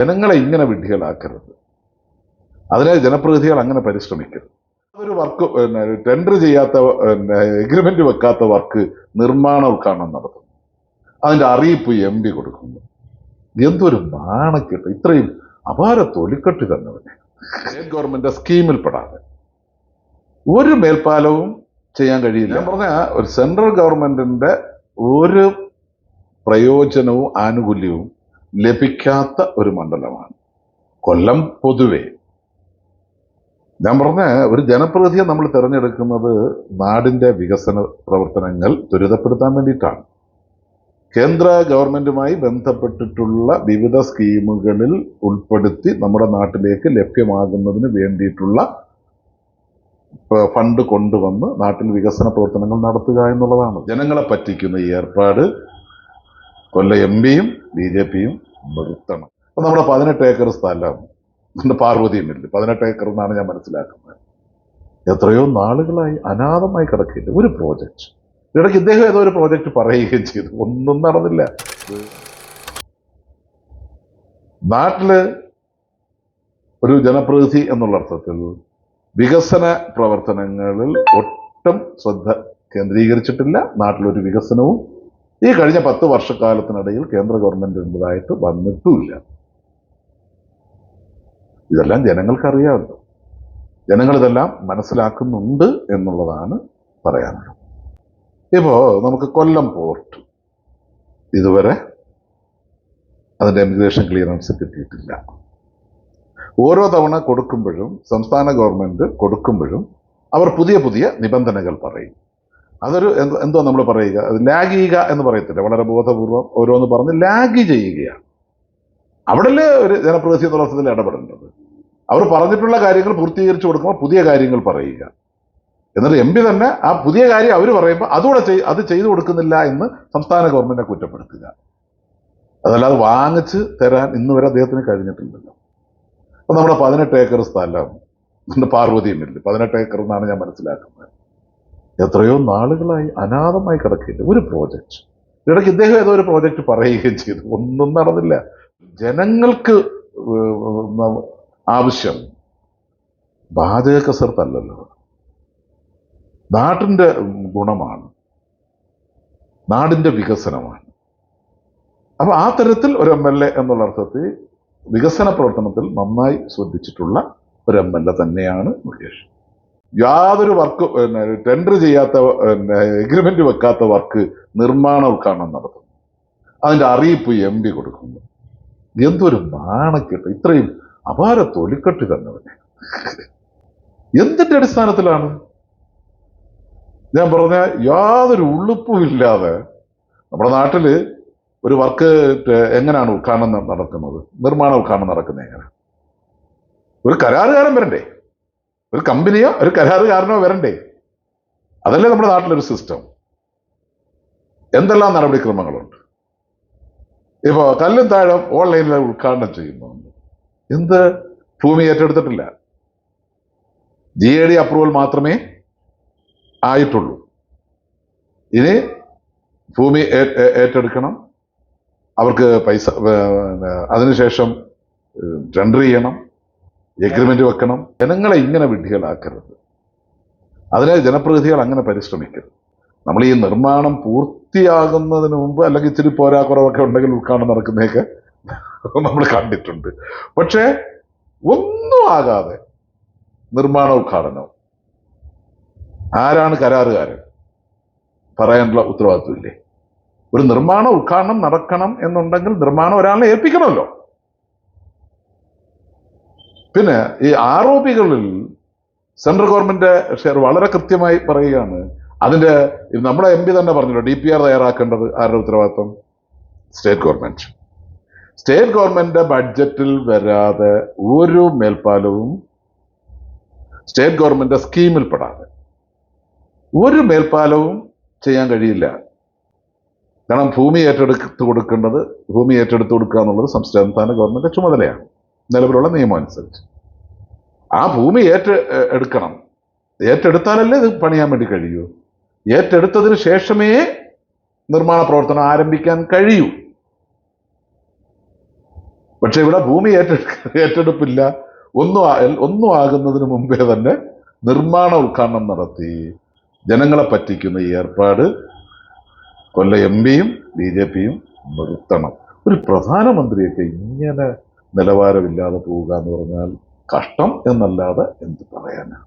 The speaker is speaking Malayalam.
ജനങ്ങളെ ഇങ്ങനെ വിഡ്ഢികളാക്കരുത്. അതിനെ ജനപ്രതിനിധികൾ അങ്ങനെ പരിശ്രമിക്കരുത്. അതൊരു വർക്ക് ടെൻഡർ ചെയ്യാത്ത എഗ്രിമെന്റ് വെക്കാത്ത വർക്ക് നിർമ്മാണ ഉദ്ഘാടനം നടത്തുന്നു. അതിന്റെ അറിയിപ്പ് എം പി കൊടുക്കുന്നു. എന്തൊരു നാണക്കെട്ട് ഇത്രയും അപാര തൊലിക്കെട്ട് തന്നവനെ സ്റ്റേറ്റ് ഗവൺമെന്റ് സ്കീമിൽ പെടാതെ. ഒരു മേൽപ്പാലവും ചെയ്യാൻ കഴിയില്ല. ഞാൻ പറഞ്ഞ ഒരു സെൻട്രൽ ഗവൺമെന്റിന്റെ ഒരു പ്രയോജനവും ആനുകൂല്യവും ലഭിക്കാത്ത ഒരു മണ്ഡലമാണ്. കൊല്ലം പൊതുവെ. ഞാൻ പറഞ്ഞ ഒരു ജനപ്രതിയെ നമ്മൾ തിരഞ്ഞെടുക്കുന്നത് നാടിന്റെ വികസന പ്രവർത്തനങ്ങൾ ത്വരിതപ്പെടുത്താൻ വേണ്ടിയിട്ടാണ്. കേന്ദ്ര ഗവൺമെന്റുമായി ബന്ധപ്പെട്ടിട്ടുള്ള വിവിധ സ്കീമുകളിൽ ഉൾപ്പെടുത്തി നമ്മുടെ നാട്ടിലേക്ക് ലഭ്യമാകുന്നതിന് വേണ്ടിയിട്ടുള്ള ഫണ്ട് കൊണ്ടുവന്ന് നാട്ടിൽ വികസന പ്രവർത്തനങ്ങൾ നടത്തുക എന്നുള്ളതാണ്. ജനങ്ങളെ പറ്റിക്കുന്ന ഈ ഏർപ്പാട് കൊല്ല എം പിയും ബി ജെ പിയും നിർത്തണം. അപ്പൊ നമ്മുടെ പതിനെട്ട് ഏക്കർ സ്ഥലം നമ്മുടെ പാർവതി ഇല്ല പതിനെട്ട് ഏക്കർ എന്നാണ് ഞാൻ മനസ്സിലാക്കുന്നത്. എത്രയോ നാളുകളായി അനാഥമായി കിടക്കില്ല ഒരു പ്രോജക്റ്റ് ഇടയ്ക്ക് ഇദ്ദേഹം ഏതോ ഒരു പ്രോജക്റ്റ് പറയുകയും ചെയ്തു. ഒന്നും നടന്നില്ല. നാട്ടിൽ ഒരു ജനപ്രതിനിധി എന്നുള്ള അർത്ഥത്തിൽ വികസന പ്രവർത്തനങ്ങളിൽ ഒട്ടും ശ്രദ്ധ കേന്ദ്രീകരിച്ചിട്ടില്ല. നാട്ടിലൊരു വികസനവും ഈ കഴിഞ്ഞ പത്ത് വർഷക്കാലത്തിനിടയിൽ കേന്ദ്ര ഗവൺമെന്റിന്റെതായിട്ട് വന്നിട്ടുമില്ല. ഇതെല്ലാം ജനങ്ങൾക്കറിയാമല്ലോ. ജനങ്ങൾ ഇതെല്ലാം മനസ്സിലാക്കുന്നുണ്ട് എന്നുള്ളതാണ് പറയാനുള്ളത്. ഇപ്പോ നമുക്ക് കൊല്ലം പോർട്ട് ഇതുവരെ അതിന്റെ എമിഗ്രേഷൻ ക്ലിയറൻസ് കിട്ടിയിട്ടില്ല. ഓരോ തവണ കൊടുക്കുമ്പോഴും സംസ്ഥാന ഗവൺമെന്റ് കൊടുക്കുമ്പോഴും അവർ പുതിയ പുതിയ നിബന്ധനകൾ പറയും. അതൊരു എന്ത് നമ്മൾ പറയുക. അത് ലാഗ് ചെയ്യുക എന്ന് പറയത്തില്ല. വളരെ ബോധപൂർവം ഓരോന്ന് പറഞ്ഞ് ലാഗ് ചെയ്യുകയാണ്. അവിടല്ലേ ഒരു ജനപ്രതിനിധി എന്നുള്ള അർത്ഥത്തിൽ ഇടപെടേണ്ടത്. അവർ പറഞ്ഞിട്ടുള്ള കാര്യങ്ങൾ പൂർത്തീകരിച്ചു കൊടുക്കുമ്പോൾ പുതിയ കാര്യങ്ങൾ പറയുക. എന്നിട്ട് എം പി തന്നെ ആ പുതിയ കാര്യം അവർ പറയുമ്പോൾ അതുകൂടെ ചെയ് അത് ചെയ്തു കൊടുക്കുന്നില്ല എന്ന് സംസ്ഥാന ഗവൺമെന്റിനെ കുറ്റപ്പെടുത്തുക. അതല്ലാതെ വാങ്ങിച്ച് തരാൻ ഇന്ന് വരെ അദ്ദേഹത്തിന് കഴിഞ്ഞിട്ടില്ലല്ലോ. അപ്പം നമ്മുടെ പതിനെട്ട് ഏക്കർ സ്ഥലം പാർവതിയും പാർവതി മില്ല് പതിനെട്ട് ഏക്കർ എന്നാണ് ഞാൻ മനസ്സിലാക്കുന്നത്. എത്രയോ നാളുകളായി അനാഥമായി കിടക്കില്ല ഒരു പ്രോജക്റ്റ് ഇടയ്ക്ക് ഇദ്ദേഹം ഏതോ ഒരു പ്രോജക്റ്റ് പറയുകയും ചെയ്തു. ഒന്നും നടന്നില്ല. ജനങ്ങൾക്ക് ആവശ്യം. പാചക കസർത്തല്ലല്ലോ നാട്ടിന്റെ ഗുണമാണ്. നാടിന്റെ വികസനമാണ്. അപ്പോൾ ആ തരത്തിൽ ഒരു എം എൽ എ എന്നുള്ള അർത്ഥത്തിൽ വികസന പ്രവർത്തനത്തിൽ നന്നായി ശ്രദ്ധിച്ചിട്ടുള്ള ഒരു എം എൽ എ തന്നെയാണ് മുകേഷ്. യാതൊരു വർക്ക് പിന്നെ ടെൻഡർ ചെയ്യാത്ത പിന്നെ എഗ്രിമെന്റ് വെക്കാത്ത വർക്ക് നിർമ്മാണ ഉദ്ഘാടനം നടത്തുന്നു. അതിന്റെ അറിയിപ്പ് എം പി കൊടുക്കുന്നു. എന്തൊരു നാണക്കെട്ട് ഇത്രയും അപാര തൊലിക്കെട്ട് തന്നവനെ എന്തിന്റെ അടിസ്ഥാനത്തിലാണ്? ഞാൻ പറഞ്ഞ യാതൊരു ഉളുപ്പും ഇല്ലാതെ നമ്മുടെ നാട്ടിൽ ഒരു വർക്ക് എങ്ങനെയാണ് ഉദ്ഘാടനം നടക്കുന്നത്? നിർമ്മാണ ഉദ്ഘാടനം നടക്കുന്നത് എങ്ങനെ ഒരു കരാറുകാരൻ വരണ്ടേ? ഒരു കമ്പനിയോ ഒരു കരാറുകാരനോ വരണ്ടേ? അതല്ലേ നമ്മുടെ നാട്ടിലൊരു സിസ്റ്റം എന്തെല്ലാം നടപടിക്രമങ്ങളുണ്ട്? ഇപ്പോ കല്ലും താഴം ഓൺലൈനിൽ ഉദ്ഘാടനം ചെയ്യുന്നു. എന്ത്? ഭൂമി ഏറ്റെടുത്തിട്ടില്ല. ജി എ ഡി അപ്രൂവൽ മാത്രമേ ആയിട്ടുള്ളൂ. ഇനി ഭൂമി ഏറ്റെടുക്കണം. അവർക്ക് പൈസ അതിനുശേഷം ടെൻഡർ ചെയ്യണം. എഗ്രിമെന്റ് വെക്കണം. ജനങ്ങളെ ഇങ്ങനെ വിഡ്ഢികളാക്കരുത്. അതിനെ ജനപ്രതിനിധികൾ അങ്ങനെ പരിശ്രമിക്കരുത്. നമ്മൾ ഈ നിർമ്മാണം പൂർത്തിയാകുന്നതിന് മുമ്പ് അല്ലെങ്കിൽ ഇച്ചിരി പോരാക്കുറവൊക്കെ ഉണ്ടെങ്കിൽ ഉദ്ഘാടനം നടക്കുന്നതൊക്കെ നമ്മൾ കണ്ടിട്ടുണ്ട്. പക്ഷേ ഒന്നും ആകാതെ നിർമ്മാണ ഉദ്ഘാടനം. ആരാണ് കരാറുകാരൻ? പറയാനുള്ള ഉത്തരവാദിത്വമില്ലേ ഒരു നിർമ്മാണ ഉദ്ഘാടനം നടക്കണം എന്നുണ്ടെങ്കിൽ നിർമ്മാണം ഒരാളെ ഏൽപ്പിക്കണമല്ലോ. പിന്നെ ഈ ആരോപികളിൽ സെൻട്രൽ ഗവൺമെന്റ് ഷെയർ വളരെ കൃത്യമായി പറയുകയാണ്. അതിന്റെ നമ്മുടെ എം പി തന്നെ പറഞ്ഞല്ലോ ഡി പി ആർ തയ്യാറാക്കേണ്ടത് ആരുടെ ഉത്തരവാദിത്വം? സ്റ്റേറ്റ് ഗവൺമെന്റ് സ്റ്റേറ്റ് ഗവൺമെന്റ് ബഡ്ജറ്റിൽ വരാതെ ഒരു മേൽപ്പാലവും സ്റ്റേറ്റ് ഗവൺമെന്റ് സ്കീമിൽ പെടാതെ ഒരു മേൽപ്പാലവും ചെയ്യാൻ കഴിയില്ല. കാരണം ഭൂമി ഏറ്റെടുത്ത് കൊടുക്കേണ്ടത് ഭൂമി ഏറ്റെടുത്ത് കൊടുക്കുക എന്നുള്ളത് സംസ്ഥാന ഗവൺമെന്റ് ചുമതലയാണ്. നിലവിലുള്ള നിയമം അനുസരിച്ച്. ആ ഭൂമി ഏറ്റ എടുക്കണം. ഏറ്റെടുത്താലല്ലേ ഇത് പണിയാൻ വേണ്ടി കഴിയൂ. ഏറ്റെടുത്തതിന് ശേഷമേ നിർമ്മാണ പ്രവർത്തനം ആരംഭിക്കാൻ കഴിയൂ. പക്ഷെ ഇവിടെ ഭൂമി ഏറ്റെടുക്ക ഏറ്റെടുപ്പില്ല. ഒന്നും ഒന്നും ആകുന്നതിന് മുമ്പേ തന്നെ നിർമ്മാണ ഉദ്ഘാടനം നടത്തി. ജനങ്ങളെ പറ്റിക്കുന്ന ഈ ഏർപ്പാട് കൊല്ല എം പിയും ബി ജെ പിയും നിർത്തണം. ഒരു പ്രധാനമന്ത്രിയൊക്കെ ഇങ്ങനെ നിലവാരമില്ലാതെ പോവുക എന്ന് പറഞ്ഞാൽ കഷ്ടം എന്നല്ലാതെ എന്ത് പറയാനാ?